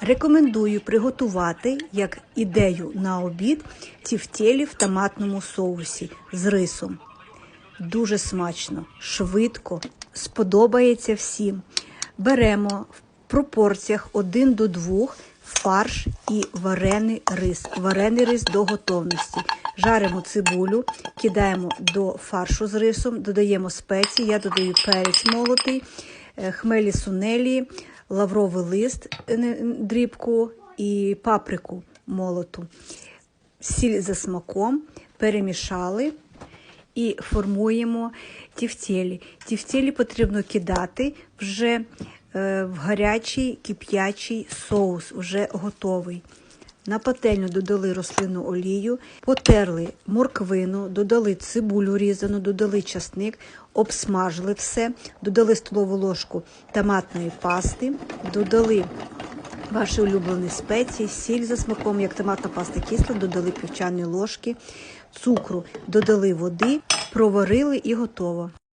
Рекомендую приготувати як ідею на обід тівтєлі в томатному соусі з рисом. Дуже смачно, швидко, сподобається всім. Беремо в пропорціях 1 до 2 фарш і варений рис. Варений рис до готовності. Жаримо цибулю, кидаємо до фаршу з рисом, додаємо спеції. Я додаю перець молотий, е, хмелі сунелі, лавровий лист, е, дрібку і паприку молоту. Сіль за смаком, перемішали і формуємо тівтєлі. Тівтєлі потрібно кидати вже е, в гарячий кип'ячий соус, вже готовий. На пательню додали рослинну олію, потерли морквину, додали цибулю різану, додали часник, обсмажили все, додали столову ложку томатної пасти, додали Ваші улюблені спеції, сіль за смаком, як томатна паста кисла, додали півчаної ложки, цукру, додали води, проварили і готово.